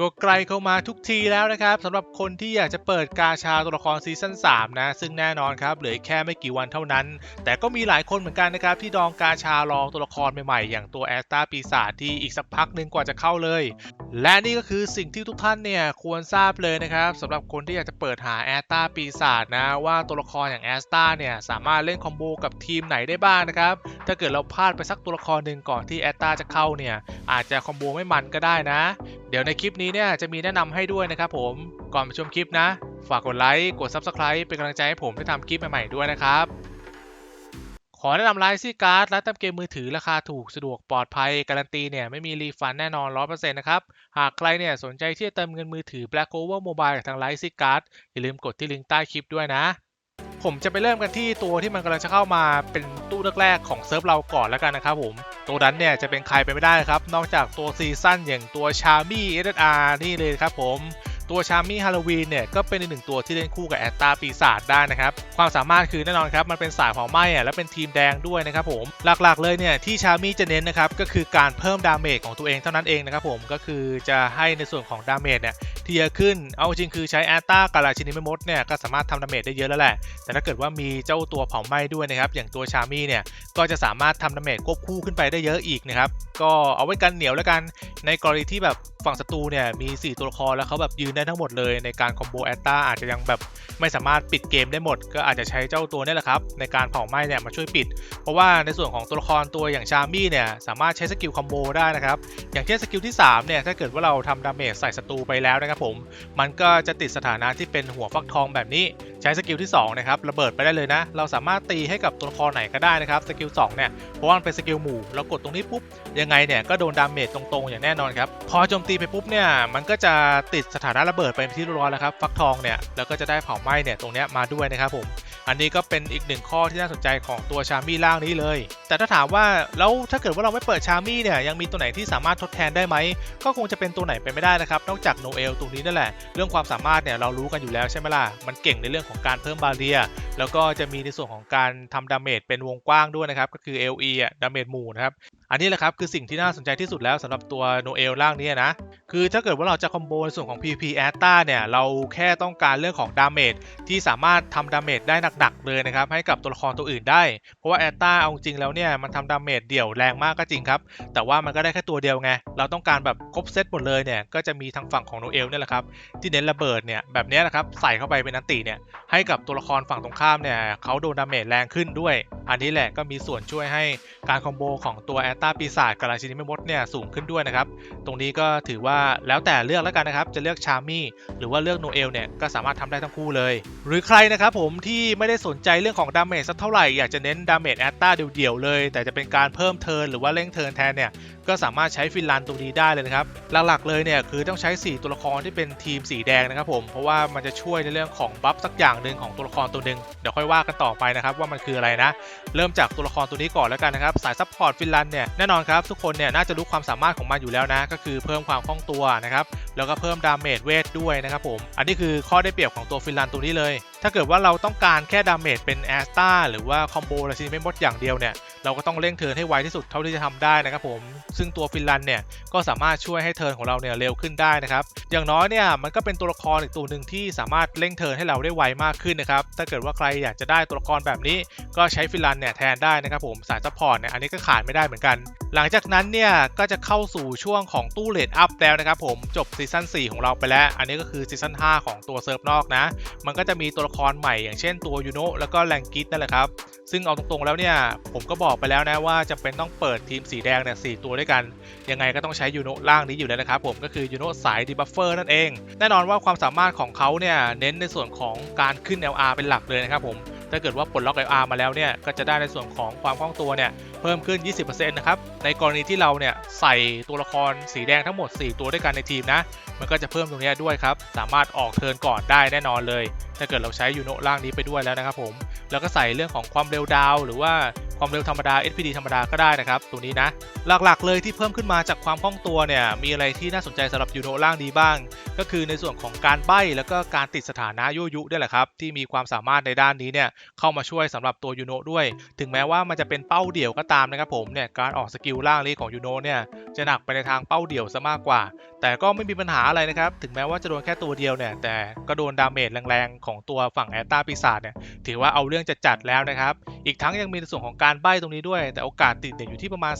ก็ใกล้เข้ามาทุกทีแล้วนะครับสำหรับคนที่อยากจะเปิดกาชาตัวละครซีซั่น3นะซึ่งแน่นอนครับเหลือแค่ไม่กี่วันเท่านั้น แต่ก็มีหลายคนเหมือนกันนะครับที่ดองกาชารองตัวละครใหม่ๆ อย่างตัวแอสตาปีศาจที่อีกสักพักหนึ่งกว่าจะเข้าเลย และนี่ก็คือสิ่งที่ทุกท่านเนี่ยควรทราบเลยนะครับสำหรับคนที่อยากจะเปิดหาแอสตาปีศาจนะว่าตัวละครอย่างแอสตาเนี่ยสามารถเล่นคอมโบกับทีมไหนได้บ้างนะครับถ้าเกิดเราพลาดไปสักตัวละครหนึ่งก่อนที่แอสตาจะเข้าเนี่ยอาจจะคอมโบไม่มันก็ได้นะ เดี๋ยวในคลิปนี้เนี่ยจะมีแนะนำให้ด้วยนะครับผม ก่อนไปชมคลิปนะ ฝากกดไลค์ กด Subscribe เป็นกำลังใจให้ผมได้ทำคลิปใหม่ๆด้วยนะครับ ขอแนะนำไลน์ซี่การ์ดและเติมเกมมือถือราคาถูกสะดวกปลอดภัย การันตีเนี่ยไม่มีรีฟันแน่นอน 100%นะครับ หากใครเนี่ยสนใจที่จะเติมเงินมือถือ Black Clover Mobile กับทางไลน์ซี่การ์ดอย่าลืมกดที่ลิงก์ใต้คลิปด้วยนะ ผมจะไปเริ่มกันที่ตัวที่มันกำลังจะเข้ามาเป็นตู้แรกๆของเซิร์ฟเราก่อนแล้วกันนะครับผมตัวนั้นเนี่ยจะเป็นใครไปไม่ได้ครับ นอกจากตัวซีซั่นอย่างตัวชามี่เอสอาร์นี่เลยครับผม ตัวชามี่ฮาโลวีนเนี่ยก็เป็นอีกหนึ่งตัวที่เล่นคู่กับแอตตาปีศาจได้นะครับ ความสามารถคือแน่นอนครับ มันเป็นสายเผาไหม้อะและเป็นทีมแดงด้วยนะครับผม หลักๆเลยเนี่ยที่ชามี่จะเน้นนะครับก็คือการเพิ่มดาเมจของตัวเองเท่านั้นเองนะครับผมก็คือจะให้ในส่วนของดาเมจเนี่ยที่เยอะขึ้น เอาจริงคือใช้แอตตากับราชินีแม่มดเนี่ยก็สามารถทำดาเมจได้เยอะแล้วแหละ แต่ถ้าเกิดว่ามีเจ้าตัวเผาไหม้ด้วยนะครับอย่างตัวชามี่เนี่ยก็จะสามารถทำดาเมจควบคู่ขึ้นไปได้เยอะอีกนะครับก็เอาไว้กันเหนียวแล้วกันในกรณีที่แบบฝั่งศัตรูเนี่ยมี 4 ตัวละครแล้วเขาแบบยืนได้ทั้งหมดเลยในการคอมโบแอตตาอาจจะยังแบบไม่สามารถปิดเกมได้หมด ก็อาจจะใช้เจ้าตัวนี่แหละครับ ในการเผาไหม้เนี่ยมาช่วยปิด เพราะว่าในส่วนของตัวละครตัวอย่างชามี่เนี่ยสามารถใช้สกิลคอมโบได้นะครับ อย่างเช่นสกิลที่3เนี่ยถ้าเกิดว่าเราทำดาเมจใส่ศัตรูไปแล้วนะครับผมมันก็จะติดสถานะที่เป็นหัวฟักทองแบบนี้ใช้สกิลที่ 2 นะครับ ระเบิดไปได้เลยนะ เราสามารถตีให้กับตัวละครไหนก็ได้นะครับ สกิล 2 เนี่ย เพราะว่ามันเป็นสกิลหมู่ เรากดตรงนี้ปุ๊บ ยังไงเนี่ย ก็โดนดาเมจตรงๆ อย่างแน่นอนครับ พอโจมตีไปปุ๊บเนี่ย มันก็จะติดสถานะระเบิดไปที่ร้อนแล้วครับ ฟักทองเนี่ย แล้วก็จะได้เผาไหม้เนี่ย ตรงเนี้ยมาด้วยนะครับผม อันนี้ก็เป็นอีกหนึ่งข้อที่น่าสนใจของตัวชามี่ล่างนี้เลย แต่ถ้าถามว่าแล้วถ้าเกิดว่าเราไม่เปิดชามี่เนี่ยยังมีตัวไหนที่สามารถทดแทนได้ไหม ก็คงจะเป็นตัวไหนไปไม่ได้นะครับ นอกจากโนเอลตรงนี้นั่นแหละ เรื่องความสามารถเนี่ยเรารู้กันอยู่แล้วใช่ไหมล่ะ มันเก่งในเรื่องของการเพิ่มบาเรีย แล้วก็จะมีในส่วนของการทำดาเมจเป็นวงกว้างด้วยนะครับ ก็คือ LE อะดาเมจหมู่นะครับ อันนี้แหละครับคือสิ่งที่น่าสนใจที่สุดแล้วสำหรับตัวโนเอลล่างนี้นะ คือถ้าเกิดว่าเราจะคอมโบในส่วนของ PP a t a เนี่ยเราแค่ต้องการเรื่องของดาเมจที่สามารถทำดาเมจได้หนักๆเลยนะครับให้กับตัวละครตัวอื่นได้ เพราะว่าแอตตาเอาจริงแล้วเนี่ยมันทำดาเมจเดี่ยวแรงมากก็จริงครับ แต่ว่ามันก็ได้แค่ตัวเดียวไง เราต้องการแบบครบเซตหมดเลยเนี่ยก็จะมีทางฝั่งของโนเอลเนี่ยแหละครับที่เน้นระเบิดเนี่ยแบบนี้นะครับใส่เข้าไปเป็นอันติเนี่ยให้กับตัวละครฝั่งตรงข้ามเนี่ยเขาโดนดาเมจแรงขึ้นด้วย อันนี้แหละก็มีส่วนช่วยให้การคอมโบของตัวแอตตาปีศาจกับราชินีแม่มดเนี่ยสูงขึ้นด้วยนะครับ ตรงนี้ก็ถือว่าแล้วแต่เลือกแล้วกันนะครับ จะเลือกชามี่หรือว่าเลือกโนเอลเนี่ยก็สามารถทำได้ทั้งคู่เลย หรือใครนะครับผมที่ไม่ได้สนใจเรื่องของดาเมจสักเท่าไหร่อยากจะเน้นดาเมจแอตตาเดี่ยวๆเลย แต่จะเป็นการเพิ่มเทิร์นหรือว่าเร่งเทิร์นแทนเนี่ย ก็สามารถใช้ฟินแลนด์ตรงนี้ได้เลยนะครับ หลักๆเลยเนี่ยคือต้องใช้ 4 ตัวละครที่เป็นทีมสีแดงนะครับผม เพราะว่ามันจะช่วยในเรื่องของบัฟสักอย่างหนึ่งของตัวละครตัวหนึ่งเดี๋ยวค่อยว่ากันต่อไปนะครับว่ามันคืออะไรนะ เริ่มจากตัวละครตัวนี้ก่อนแล้วกันนะครับสายซัพพอร์ตฟินแลนด์เนี่ยแน่นอนครับทุกคนเนี่ยน่าจะรู้ความสามารถของมันอยู่แล้วนะ ก็คือเพิ่มความคล่องตัวนะครับแล้วก็เพิ่มดาเมจเวทด้วยนะครับผม อันนี้คือข้อได้เปรียบของตัวฟินแลนด์ตัวนี้เลย ถ้าเกิดว่าเราต้องการแค่ดาเมจเป็นแอสตาหรือว่าคอมโบราชินีไม่มดอย่างเดียวเนี่ยเราก็ต้องเร่งเทิร์นให้ไวที่สุดเท่าที่จะทำได้นะครับผมซึ่งตัวฟินแลนด์เนี่ยก็สามารถช่วยให้เทิร์นของเราเนี่ยเร็วขึ้นได้นะครับ อย่างน้อยเนี่ยมันก็เป็นตัวละครอีกตัวหนึ่งที่สามารถเร่งเทิร์นให้เราได้ไวมากขึ้นนะครับ ถ้าเกิดว่าใครอยากจะได้ตัวละครแบบนี้ ก็ใช้ฟินแลนด์เนี่ยแทนได้นะครับผมสายซัพพอร์ตเนี่ยอันนี้ก็ขาดไม่ได้เหมือนกัน หลังจากนั้นเนี่ยก็จะเข้าสู่ช่วงของตู้เลดอัพแล้วนะครับผมจบซีซั่น4 ของเราไปแล้ว อันนี้ก็คือซีซั่น5ของตัวเซิร์ฟนอกนะ มันก็จะมีตัวละครใหม่อย่างเช่นตัวยูโนะแล้วก็แรงกิสนั่นแหละครับ ซึ่งเอาตรงๆแล้วเนี่ย ผมก็บอกไปแล้วนะว่าจะเป็นต้องเปิดทีมสีแดงเนี่ยสตัวด้วยกัน ยังไงก็ต้องใช้ยูโนล่างนี้อยู่แล้วนะครับผมก็คือยูโนสายดีบัฟเฟอร์นั่นเอง แน่นอนว่าความสามารถของเขาเนี่ยเน้นในส่วนของการขึ้น LR เป็นหลักเลยนะครับผม ถ้าเกิดว่าปลดล็อก IR มาแล้วเนี่ยก็จะได้ในส่วนของความคล่องตัวเนี่ยเพิ่มขึ้น 20%นะครับในกรณีที่เราเนี่ยใส่ตัวละครสีแดงทั้งหมด 4 ตัวด้วยกันในทีมนะมันก็จะเพิ่มตรงนี้ด้วยครับสามารถออกเทิร์นก่อนได้แน่นอนเลย ถ้าเกิดเราใช้ยูโนล่างนี้ไปด้วยแล้วนะครับผมแล้วก็ใส่เรื่องของความเร็วดาวหรือว่า ความเร็วธรรมดา SPD ธรรมดาก็ได้นะครับ ตัวนี้นะ หลักๆเลยที่เพิ่มขึ้นมาจากความคล่องตัวเนี่ย มีอะไรที่น่าสนใจสำหรับยูโนล่างนี้บ้าง ก็คือในส่วนของการใบ้แล้วก็การติดสถานะยั่วยุด้วยแหละครับ ที่มีความสามารถในด้านนี้เนี่ย เข้ามาช่วยสำหรับตัวยูโนด้วย ถึงแม้ว่ามันจะเป็นเป้าเดี่ยวก็ตามนะครับผมเนี่ย การออกสกิลล่างนี้ของยูโนเนี่ยจะหนักไปในทางเป้าเดี่ยวซะมากกว่า แต่ก็ไม่มีปัญหาอะไรนะครับ ถึงแม้ว่าจะโดนแค่ตัวเดียวเนี่ย แต่ก็โดนดาเมจแรงๆของตัวฝั่งแอตตาปีศาจเนี่ย ถือว่าเอาเรื่องจะจัดแล้วนะครับ อีกทั้งยังมีในส่วนของการการใบ้ตรงนี้ด้วย แต่โอกาสติดเนี่ยอยู่ที่ประมาณ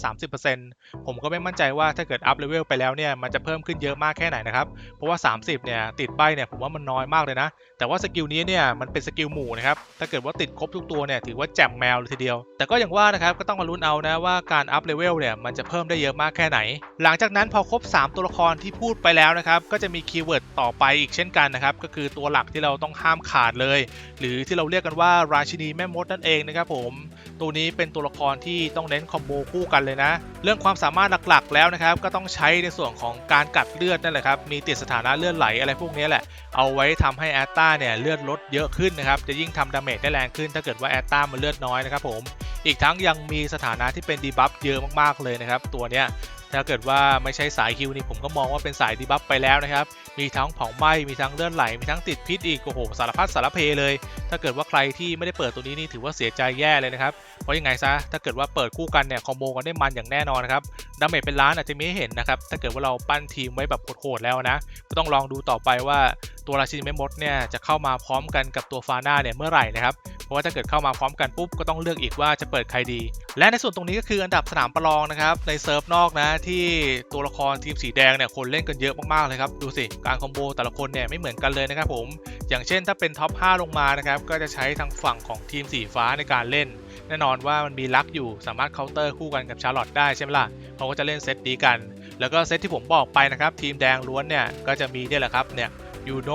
30%ผมก็ไม่มั่นใจว่าถ้าเกิดอัพเลเวลไปแล้วเนี่ยมันจะเพิ่มขึ้นเยอะมากแค่ไหนนะครับ เพราะว่า 30 เนี่ยติดใบ้เนี่ยผมว่ามันน้อยมากเลยนะ แต่ว่าสกิลนี้เนี่ยมันเป็นสกิลหมู่นะครับ ถ้าเกิดว่าติดครบทุกตัวเนี่ยถือว่าแจ่มแมวเลยทีเดียว แต่ก็อย่างว่านะครับก็ต้องมาลุ้นเอานะว่าการอัพเลเวลเนี่ยมันจะเพิ่มได้เยอะมากแค่ไหน หลังจากนั้นพอครบ 3 ตัวละครที่พูดไปแล้วนะครับก็จะมีคีย์เวิร์ดต่อไปอีกเช่นกันนะครับก็คือตัวหลักที่เราต้องห้ามขาดเลย หรือที่เราเรียกกันว่าราชินีแม่มดนั่นเองนะครับผม ตัวนี้เป็นตัวละครที่ต้องเน้นคอมโบคู่กันเลยนะ เรื่องความสามารถหลักๆ แล้วนะครับ ก็ต้องใช้ในส่วนของการกัดเลือดนั่นแหละครับ มีติดสถานะเลือดไหลอะไรพวกนี้แหละ เอาไว้ทำให้แอตตาเนี่ยเลือดลดเยอะขึ้นนะครับ จะยิ่งทำดาเมจได้แรงขึ้น ถ้าเกิดว่าแอตตามันเลือดน้อยนะครับผม อีกทั้งยังมีสถานะที่เป็นดีบัฟเยอะมากๆเลยนะครับตัวเนี้ย ถ้าเกิดว่าไม่ใช่สายฮิวนี่ผมก็มองว่าเป็นสายดีบัฟไปแล้วนะครับ มีทั้งเผาไหม้มีทั้งเลือดไหล มีทั้งติดพิษอีก โอ้โห สารพัดสารเพเลย ถ้าเกิดว่าใครที่ไม่ได้เปิดตัวนี้นี่ถือว่าเสียใจแย่เลยนะครับ เพราะยังไงซะ ถ้าเกิดว่าเปิดคู่กันเนี่ยคอมโบกันได้มันอย่างแน่นอนนะครับ ดาเมจเป็นล้านอาจจะไม่เห็นนะครับ ถ้าเกิดว่าเราปั้นทีมไว้แบบโหดๆแล้วนะ ก็ต้องลองดูต่อไปว่าตัวราชินีแม่มดเนี่ยจะเข้ามาพร้อมกันกับตัวฟาน่าเนี่ยเมื่อไหร่นะครับ เพราะว่าถ้าเกิดเข้ามาพร้อมกันปุ๊บก็ต้องเลือกอีกว่าจะเปิดใครดี และในส่วนตรงนี้ก็คืออันดับสนามประลองนะครับในเซิร์ฟนอกนะที่ตัวละครทีมสีแดงเนี่ยคนเล่นกันเยอะมากๆเลยครับดูสิการคอมโบแต่ละคนเนี่ยไม่เหมือนกันเลยนะครับผมอย่างเช่นถ้าเป็นท็อป 5 ลงมานะครับก็จะใช้ทางฝั่งของทีมสีฟ้าในการเล่น แน่นอนว่ามันมีลักอยู่สามารถเคาน์เตอร์คู่กันกับชาร์ลอตได้ใช่ไหมล่ะเขาก็จะเล่นเซตนี้กัน แล้วก็เซตที่ผมบอกไปนะครับทีมแดงล้วนเนี่ยก็จะมีเนี่ยแหละครับเนี่ยยูโน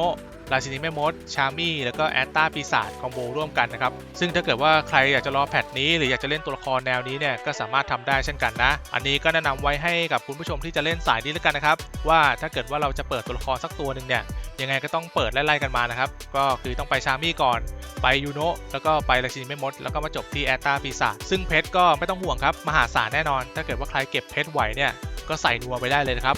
ราชินีแม่มด ชามี่ แล้วก็แอตตาปีศาจคอมโบร่วมกันนะครับ ซึ่งถ้าเกิดว่าใครอยากจะรอแพทนี้ หรืออยากจะเล่นตัวละครแนวนี้เนี่ยก็สามารถทำได้เช่นกันนะ อันนี้ก็แนะนำไว้ให้กับคุณผู้ชมที่จะเล่นสายนี้แล้วกันนะครับ ว่าถ้าเกิดว่าเราจะเปิดตัวละครสักตัวหนึ่งเนี่ยยังไงก็ต้องเปิดไล่ๆกันมานะครับ ก็คือต้องไปชามี่ก่อนไปยูโนะแล้วก็ไปราชินีแม่มด แล้วก็มาจบที่แอตตาปีศาจซึ่งเพชรก็ไม่ต้องห่วงครับมหาศาลแน่นอน ถ้าเกิดว่าใครเก็บเพชรไหวเนี่ยก็ใส่นัวไปได้เลยนะครับ